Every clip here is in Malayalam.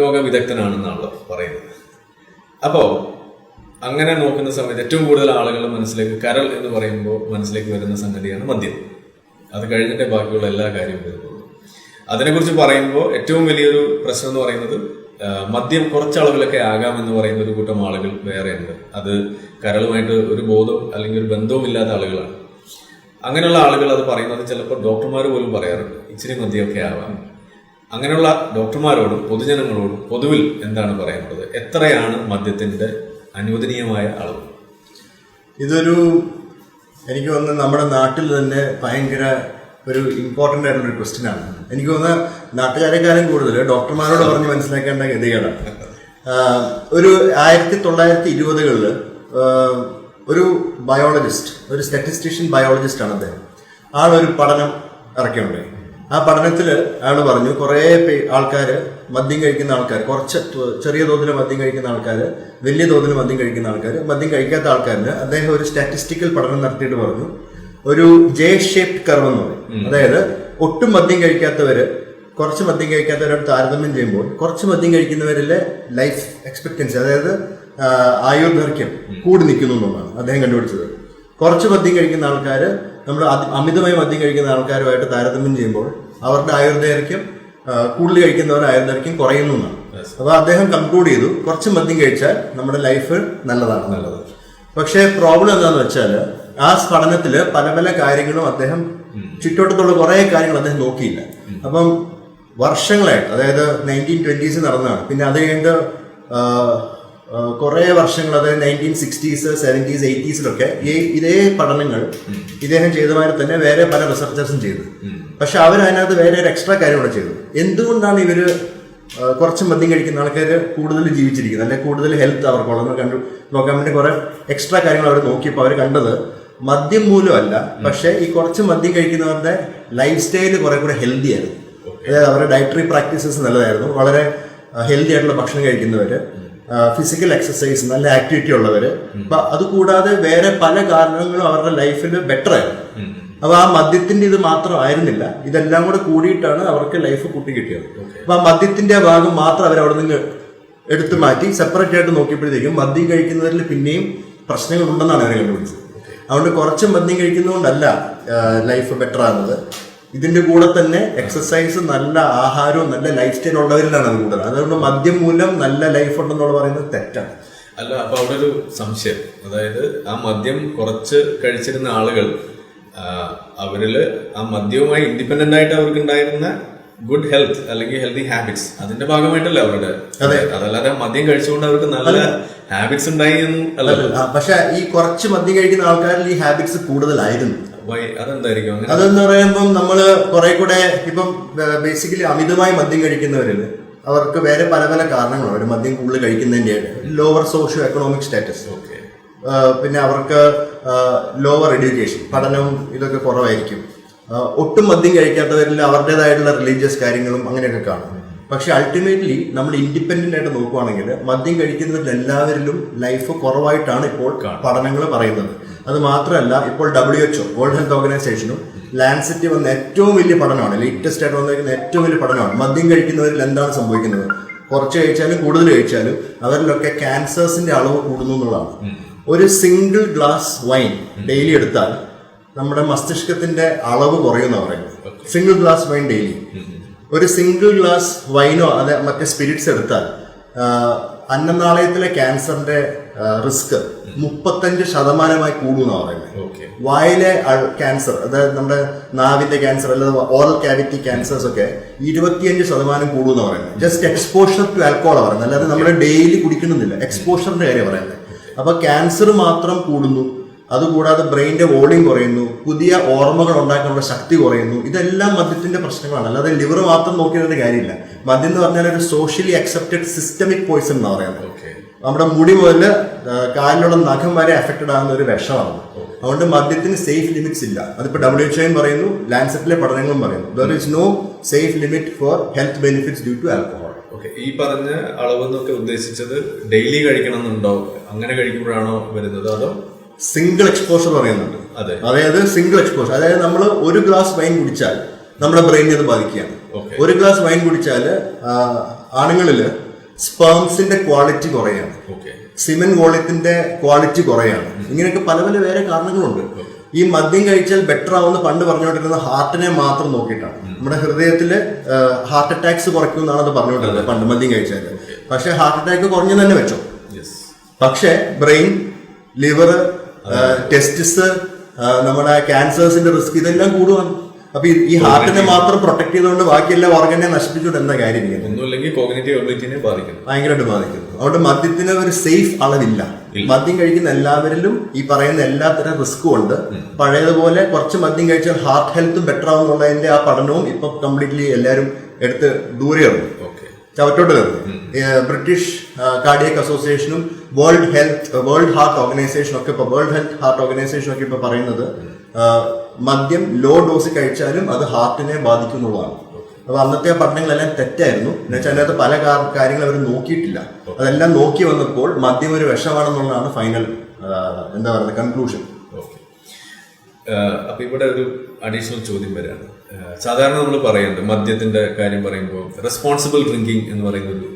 രോഗവിദഗ്ധനാണെന്നാണല്ലോ പറയുന്നത്. അപ്പോൾ അങ്ങനെ നോക്കുന്ന സമയത്ത് ഏറ്റവും കൂടുതൽ ആളുകളുടെ മനസ്സിലേക്ക് കരൾ എന്ന് പറയുമ്പോൾ മനസ്സിലേക്ക് വരുന്ന സംഗതിയാണ് മദ്യം. അത് കഴിഞ്ഞിട്ട് ബാക്കിയുള്ള എല്ലാ കാര്യവും വരുന്നുള്ളൂ അതിനെക്കുറിച്ച് പറയുമ്പോൾ ഏറ്റവും വലിയൊരു പ്രശ്നം എന്ന് പറയുന്നത് മദ്യം കുറച്ചളവിലൊക്കെ എന്ന് പറയുന്ന ഒരു കൂട്ടം ആളുകൾ വേറെയുണ്ട്. അത് കരളുമായിട്ട് ഒരു ബോധവും അല്ലെങ്കിൽ ഒരു ബന്ധവും ഇല്ലാത്ത ആളുകളാണ്. അങ്ങനെയുള്ള ആളുകൾ അത് പറയുന്നത് ചിലപ്പോൾ ഡോക്ടർമാർ പോലും പറയാറുണ്ട് ഇച്ചിരി മദ്യമൊക്കെ ആവാം. അങ്ങനെയുള്ള ഡോക്ടർമാരോടും പൊതുജനങ്ങളോടും പൊതുവിൽ എന്താണ് പറയാനുള്ളത് എത്രയാണ് മദ്യത്തിന്റെ അനുവദനീയമായ അളവ്? ഇതൊരു എനിക്ക് തോന്നുന്നു നമ്മുടെ നാട്ടിൽ തന്നെ ഭയങ്കര ഒരു ഇമ്പോർട്ടന്റ് ആയിട്ടുള്ള ഒരു ക്വസ്റ്റ്യൻ ആണ്. എനിക്ക് തോന്നുന്നു നാട്ടുകാരെക്കാളും കൂടുതൽ ഡോക്ടർമാരോട് പറഞ്ഞ് മനസ്സിലാക്കേണ്ട ഗതികേടാണ് ഒരു ആയിരത്തി തൊള്ളായിരത്തി ഇരുപതുകളിൽ ഒരു ബയോളജിസ്റ്റ് ഒരു സ്റ്റാറ്റിസ്റ്റിഷ്യൻ ബയോളജിസ്റ്റ് ആണ് അദ്ദേഹം. ആളൊരു പഠനം ഇറക്കിയുണ്ടായി ആ പഠനത്തിൽ അയാൾ പറഞ്ഞു കുറേ ആൾക്കാർ മദ്യം കഴിക്കുന്ന ആൾക്കാർ കുറച്ച് ചെറിയ തോതിൽ മദ്യം കഴിക്കുന്ന ആൾക്കാർ വലിയ തോതിൽ മദ്യം കഴിക്കുന്ന ആൾക്കാർ മദ്യം കഴിക്കാത്ത ആൾക്കാരിന് അദ്ദേഹം ഒരു സ്റ്റാറ്റിസ്റ്റിക്കൽ പഠനം നടത്തിയിട്ട് പറഞ്ഞു. ഒരു ജെ ഷേപ്ഡ് കർവ് എന്ന് പറയും. അതായത് ഒട്ടും മദ്യം കഴിക്കാത്തവര് കുറച്ച് മദ്യം കഴിക്കാത്തവരോട് താരതമ്യം ചെയ്യുമ്പോൾ കുറച്ച് മദ്യം കഴിക്കുന്നവരിലെ ലൈഫ് എക്സ്പെക്ടൻസി അതായത് ആയുർദൈർഘ്യം കൂടി നിൽക്കുന്നു എന്നുള്ളതാണ് അദ്ദേഹം കണ്ടുപിടിച്ചത്. കുറച്ച് മദ്യം കഴിക്കുന്ന ആൾക്കാർ നമ്മൾ അമിതമായി മദ്യം കഴിക്കുന്ന ആൾക്കാരുമായിട്ട് താരതമ്യം ചെയ്യുമ്പോൾ അവരുടെ ആയുർദൈർഘ്യം കൂടുതൽ കഴിക്കുന്നവരുടെ ആയുർദൈർഘ്യം കുറയുന്നു എന്നാണ്. അപ്പൊ അദ്ദേഹം കൺക്ലൂഡ് ചെയ്തു കുറച്ച് മദ്യം കഴിച്ചാൽ നമ്മുടെ ലൈഫ് നല്ലതാണ്. നല്ലത് പക്ഷേ പ്രോബ്ലം എന്താണെന്ന് വെച്ചാൽ ആ പഠനത്തിൽ പല പല കാര്യങ്ങളും അദ്ദേഹം ചുറ്റോട്ടത്തുള്ള കുറേ കാര്യങ്ങൾ അദ്ദേഹം നോക്കിയില്ല. അപ്പം വർഷങ്ങളായിട്ട് അതായത് നയന്റീൻ ട്വന്റീസ് നടന്നതാണ്. പിന്നെ അത് കഴിഞ്ഞിട്ട് കുറെ വർഷങ്ങൾ അതായത് നയന്റീൻ സിക്സ്റ്റീസ് സെവന്റീസ് എയ്റ്റീസിലൊക്കെ ഈ ഇതേ പഠനങ്ങൾ ഇദ്ദേഹം ചെയ്തമാതിരി തന്നെ വേറെ പല റിസർച്ചേഴ്സും ചെയ്തു. പക്ഷെ അവർ അതിനകത്ത് വേറെ ഒരു എക്സ്ട്രാ കാര്യം കൂടെ ചെയ്തു. എന്തുകൊണ്ടാണ് ഇവർ കുറച്ച് മദ്യം കഴിക്കുന്ന ആൾക്കാർ കൂടുതൽ ജീവിച്ചിരിക്കുന്നത്? അല്ലെങ്കിൽ കൂടുതൽ ഹെൽത്ത് അവർക്കുള്ളത് കണ്ടു നോക്കാൻ വേണ്ടി കുറെ എക്സ്ട്രാ കാര്യങ്ങൾ അവർ നോക്കിയപ്പോൾ അവർ കണ്ടത് മദ്യം മൂലമല്ല പക്ഷെ ഈ കുറച്ച് മദ്യം കഴിക്കുന്നവരുടെ ലൈഫ് സ്റ്റൈൽ കുറെ കൂടെ ഹെൽത്തി ആയിരുന്നു. അതായത് അവരുടെ ഡയറ്ററി പ്രാക്ടീസസ് നല്ലതായിരുന്നു. വളരെ ഹെൽത്തി ആയിട്ടുള്ള ഭക്ഷണം കഴിക്കുന്നവര്. ഫിസിക്കൽ എക്സസൈസ് നല്ല ആക്ടിവിറ്റി ഉള്ളവർ അപ്പൊ അതുകൂടാതെ വേറെ പല കാരണങ്ങളും അവരുടെ ലൈഫിൽ ബെറ്റർ ആയിരുന്നു. അപ്പൊ ആ മദ്യത്തിന്റെ ഇത് മാത്രമായിരുന്നില്ല ഇതെല്ലാം കൂടെ കൂടിയിട്ടാണ് അവർക്ക് ലൈഫ് കൂട്ടി കിട്ടിയത്. അപ്പൊ ആ മദ്യത്തിന്റെ ഭാഗം മാത്രം അവർ അവിടെ നിന്ന് എടുത്തു മാറ്റി സെപ്പറേറ്റ് ആയിട്ട് നോക്കിയപ്പോഴത്തേക്കും മദ്യം കഴിക്കുന്നതിൽ പിന്നെയും പ്രശ്നങ്ങൾ ഉണ്ടെന്നാണ് അവർ കണ്ടുപിടിച്ചത് അതുകൊണ്ട് കുറച്ച് മദ്യം കഴിക്കുന്നതുകൊണ്ടല്ല ലൈഫ് ബെറ്റർ ആകുന്നത്. ഇതിന്റെ കൂടെ തന്നെ എക്സസൈസ് നല്ല ആഹാരവും നല്ല ലൈഫ് സ്റ്റൈൽ ഉള്ളവരിലാണ് അത് കൂടുതൽ. അതുകൊണ്ട് മദ്യം മൂലം നല്ല ലൈഫ് ഉണ്ടെന്നുള്ള പറയുന്നത് തെറ്റാണ്. അല്ല അപ്പൊ അവിടെ ഒരു സംശയം. അതായത് ആ മദ്യം കുറച്ച് കഴിച്ചിരുന്ന ആളുകൾ അവരിൽ ആ മദ്യവുമായി ഇൻഡിപെൻഡന്റ് ആയിട്ട് അവർക്ക് ഉണ്ടായിരുന്ന ഗുഡ് ഹെൽത്ത് അല്ലെങ്കിൽ ഹെൽത്തി ഹാബിറ്റ്സ് അതിന്റെ ഭാഗമായിട്ടല്ല അവരുടെ അതെ. അതല്ലാതെ മദ്യം കഴിച്ചുകൊണ്ട് അവർക്ക് നല്ല ഹാബിറ്റ്സ് ഉണ്ടായി പക്ഷെ ഈ കുറച്ച് മദ്യം കഴിക്കുന്ന ആൾക്കാരിൽ ഈ ഹാബിറ്റ്സ് കൂടുതലായിരുന്നു. അതെന്തായിരിക്കും അതെന്ന് പറയുമ്പം നമ്മൾ കുറെ കൂടെ ഇപ്പം ബേസിക്കലി അമിതമായി മദ്യം കഴിക്കുന്നവരിൽ അവർക്ക് വേറെ പല പല കാരണങ്ങളാണ് അവർ മദ്യം കൂടുതൽ കഴിക്കുന്നതിന്റെ lower socio economic status okay. പിന്നെ അവർക്ക് ലോവർ എഡ്യൂക്കേഷൻ പഠനവും ഇതൊക്കെ കുറവായിരിക്കും. ഒട്ടും മദ്യം കഴിക്കാത്തവരിൽ അവരുടേതായിട്ടുള്ള റിലീജിയസ് കാര്യങ്ങളും അങ്ങനെയൊക്കെ കാണും. പക്ഷെ അൾട്ടിമേറ്റ്ലി നമ്മൾ ഇൻഡിപെൻഡന്റ് ആയിട്ട് നോക്കുവാണെങ്കിൽ മദ്യം കഴിക്കുന്നവരിൽ എല്ലാവരിലും ലൈഫ് കുറവായിട്ടാണ് ഇപ്പോൾ പഠനങ്ങൾ പറയുന്നത്. അത് മാത്രമല്ല ഇപ്പോൾ W H O world health ഓർഗനൈസേഷനും ലാൻസെറ്റ് വന്ന ഏറ്റവും വലിയ പഠനമാണ് ലേറ്റസ്റ്റ് ആയിട്ട് വന്നിരിക്കുന്ന ഏറ്റവും വലിയ പഠനമാണ്. മദ്യം കഴിക്കുന്നവരിൽ എന്താണ് സംഭവിക്കുന്നത്? കുറച്ച് കഴിച്ചാലും കൂടുതൽ കഴിച്ചാലും അവരിലൊക്കെ ക്യാൻസേഴ്സിന്റെ അളവ് കൂടുന്നു എന്നുള്ളതാണ്. ഒരു സിംഗിൾ ഗ്ലാസ് വൈൻ ഡെയിലി എടുത്താൽ നമ്മുടെ മസ്തിഷ്കത്തിന്റെ അളവ് കുറയുന്ന പറയുന്നത്. സിംഗിൾ ഗ്ലാസ് വൈൻ ഡെയിലി ഒരു സിംഗിൾ ഗ്ലാസ് വൈനോ അതെ മറ്റേ സ്പിരിറ്റ്സ് എടുത്താൽ അന്നനാളയത്തിലെ ക്യാൻസറിന്റെ റിസ്ക് മുപ്പത്തഞ്ച് ശതമാനമായി കൂടുമെന്നാണ് പറയുന്നത് വായിലെ ക്യാൻസർ അതായത് നമ്മുടെ നാവിന്റെ ക്യാൻസർ അല്ലെങ്കിൽ ഓറൽ കാവിറ്റി ക്യാൻസേഴ്സ് ഒക്കെ ഇരുപത്തിയഞ്ച് ശതമാനം കൂടുമെന്ന് പറയുന്നത് ജസ്റ്റ് എക്സ്പോഷർ ടു ആൽക്കോൾ പറയുന്നത്. അല്ലാതെ നമ്മൾ ഡെയിലി കുടിക്കണമെന്നില്ല എക്സ്പോഷറിന്റെ കാര്യം പറയുന്നത്. അപ്പൊ ക്യാൻസർ മാത്രം കൂടുന്നു. അതുകൂടാതെ ബ്രെയിനിന്റെ വോളിയം കുറയുന്നു. പുതിയ ഓർമ്മകൾ ഉണ്ടാക്കാനുള്ള ശക്തി കുറയുന്നു. ഇതെല്ലാം മദ്യത്തിന്റെ പ്രശ്നങ്ങളാണ്. അല്ലാതെ ലിവർ മാത്രം നോക്കിയതിന്റെ കാര്യമില്ല. മദ്യം എന്ന് പറഞ്ഞാൽ ഒരു സോഷ്യലി അക്സെപ്റ്റഡ് സിസ്റ്റമിക് പോയിസൺ എന്ന് പറയുന്നത്. നമ്മുടെ മുടി മുതൽ കാലിലുള്ള നഖം വരെ അഫക്റ്റഡ് ആകുന്ന ഒരു വിഷമാണ്. അതുകൊണ്ട് മദ്യത്തിന് സേഫ് ലിമിറ്റ്സ് ഇല്ല. അതിപ്പോൾ ഡബ്ല്യു എച്ച് പറയുന്നു ലാൻസെറ്റിലെ പഠനങ്ങളും പറയുന്നു. There is no safe limit for health benefits due to alcohol okay ഈ പറഞ്ഞ അളവ് എന്നൊക്കെ ഉദ്ദേശിച്ചത് ഡെയിലി കഴിക്കണം എന്നുണ്ടോ അങ്ങനെ കഴിക്കുമ്പോഴാണോ വരുന്നത് അതോ സിംഗിൾ എക്സ്പോഷർ പറയുന്നുണ്ട്. അതെ. അതായത് സിംഗിൾ എക്സ്പോഷർ അതായത് നമ്മൾ ഒരു ഗ്ലാസ് വൈൻ കുടിച്ചാൽ നമ്മുടെ ബ്രെയിനിനെ അത് ബാധിക്കുകയാണ്. ഒരു ഗ്ലാസ് വൈൻ കുടിച്ചാൽ ആണുങ്ങളിൽ സ്പേംസിന്റെ ക്വാളിറ്റി കുറയാണ്. സിമെന്റ് വോളിയത്തിന്റെ ക്വാളിറ്റി കുറയാണ്. ഇങ്ങനെയൊക്കെ പല പല വേറെ കാരണങ്ങളുണ്ട്. ഈ മദ്യം കഴിച്ചാൽ ബെറ്റർ ആവുന്ന പണ്ട് പറഞ്ഞുകൊണ്ടിരുന്ന ഹാർട്ടിനെ മാത്രം നോക്കിയിട്ടാണ്. നമ്മുടെ ഹൃദയത്തിൽ ഹാർട്ട് അറ്റാക്സ് കുറയ്ക്കും എന്നാണ് അത് പറഞ്ഞുകൊണ്ടിരുന്നത് പണ്ട് മദ്യം കഴിച്ചാൽ പക്ഷെ ഹാർട്ട് അറ്റാക്ക് കുറഞ്ഞു തന്നെ വെച്ചോ. പക്ഷേ ബ്രെയിൻ ലിവർ ടെസ്റ്റിസ് നമ്മുടെ ക്യാൻസേഴ്സിന്റെ റിസ്ക് ഇതെല്ലാം കൂടുവാണ്. അപ്പൊ ഈ- ഹാർട്ടിനെ മാത്രം പ്രൊട്ടക്ട് ചെയ്തുകൊണ്ട് ബാക്കി എല്ലാ ഓർഗനെ നശിപ്പിച്ചുകൊണ്ട് എന്താ കാര്യം ഇരിക്കുന്നത്? ഒന്നുമില്ലെങ്കിൽ കോഗ്നേറ്റീവ് എബിലിറ്റിനെ ബാധിക്കുന്നു. ഭയങ്കരമായിട്ട് ബാധിക്കുന്നു. അതുകൊണ്ട് മദ്യത്തിന് ഒരു സേഫ് അളവില്ല. മദ്യം കഴിക്കുന്ന എല്ലാവരിലും ഈ പറയുന്ന എല്ലാത്തരം റിസ്ക്കും ഉണ്ട്. പഴയതുപോലെ കുറച്ച് മദ്യം കഴിച്ചാൽ ഹാർട്ട് ഹെൽത്ത് ബെറ്റർ ആവുന്നുള്ളതിന്റെ ആ പഠനവും ഇപ്പൊ കംപ്ലീറ്റ്ലി എല്ലാവരും എടുത്ത് ദൂരെ ഇറങ്ങും. ഓക്കെ ചവറ്റോട്ട് കയറുന്നു ബ്രിട്ടീഷ് കാർഡിയക് അസോസിയേഷനും വേൾഡ് ഹെൽത്ത് വേൾഡ് ഹാർട്ട് ഓർഗനൈസേഷനും ഒക്കെ ഇപ്പൊ വേൾഡ് ഹെൽത്ത് ഹാർട്ട് ഓർഗനൈസേഷൻ ഒക്കെ ഇപ്പൊ പറയുന്നത് മദ്യം ലോ ഡോസ് കഴിച്ചാലും അത് ഹാർട്ടിനെ ബാധിക്കുന്നുള്ളതാണ്. അപ്പൊ അന്നത്തെ പഠനങ്ങളെല്ലാം തെറ്റായിരുന്നു. എന്നുവെച്ചാൽ അതിനകത്ത് പല കാര്യങ്ങൾ അവർ നോക്കിയിട്ടില്ല. അതെല്ലാം നോക്കി വന്നപ്പോൾ മദ്യം ഒരു വിഷമാണെന്നുള്ളതാണ് ഫൈനൽ എന്താ പറയുക കൺക്ലൂഷൻ അപ്പൊ ഇവിടെ ഒരു അഡീഷണൽ ചോദ്യം വരാണ്. സാധാരണ നമ്മൾ പറയുന്നുണ്ട് മദ്യത്തിന്റെ കാര്യം പറയുമ്പോൾ റെസ്പോൺസിബിൾ ഡ്രിങ്കിങ് എന്ന് പറയുന്ന ഒരു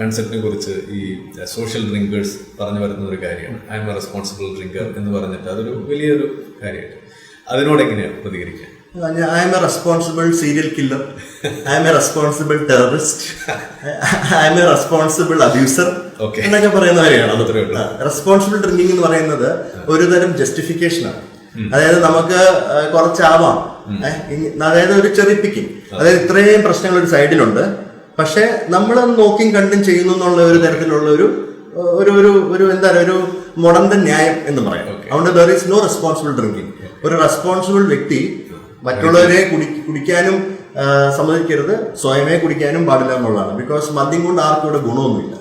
കൺസെപ്റ്റിനെ കുറിച്ച് ഈ സോഷ്യൽ ഡ്രിങ്കേഴ്സ് പറഞ്ഞു വരുന്ന ഒരു കാര്യമാണ്. I'm a responsible drinker എന്ന് പറഞ്ഞിട്ട് അതൊരു വലിയൊരു കാര്യമായിട്ട്. അതിനോട് എങ്ങനെയാണ് പ്രതികരിക്കുക? I'm a responsible serial killer I'm a responsible terrorist I'm a responsible abuser എന്നൊക്കെ പറയുന്നവരെയാണ് റെസ്പോൺസിബിൾ ഡ്രിങ്കിങ് എന്ന് പറയുന്നത് ഒരു തരം ജസ്റ്റിഫിക്കേഷൻ ആണ്. അതായത് നമുക്ക് ആ, കുറച്ചാവാം. അതായത് ഒരു ചെറിയ പിക്കിങ് അതായത് ഇത്രയും പ്രശ്നങ്ങൾ ഒരു സൈഡിലുണ്ട് പക്ഷെ നമ്മൾ നോക്കിയും കണ്ടും ചെയ്യുന്നു എന്നുള്ള ഒരു തരത്തിലുള്ള ഒരു ഒരു ഒരു ഒരു എന്താ പറയുക ഒരു മുടന്ത ന്യായം എന്ന് പറയാം. അതുകൊണ്ട് there is no responsible drinking ഒരു റെസ്പോൺസിബിൾ വ്യക്തി മറ്റുള്ളവരെ കുടി കുടിക്കാനും സമ്മതിക്കരുത്. സ്വയമേ കുടിക്കാനും പാടില്ല എന്നുള്ളതാണ്. ബിക്കോസ് മദ്യം കൊണ്ട് ആർക്കും ഇവിടെ ഗുണമൊന്നുമില്ല.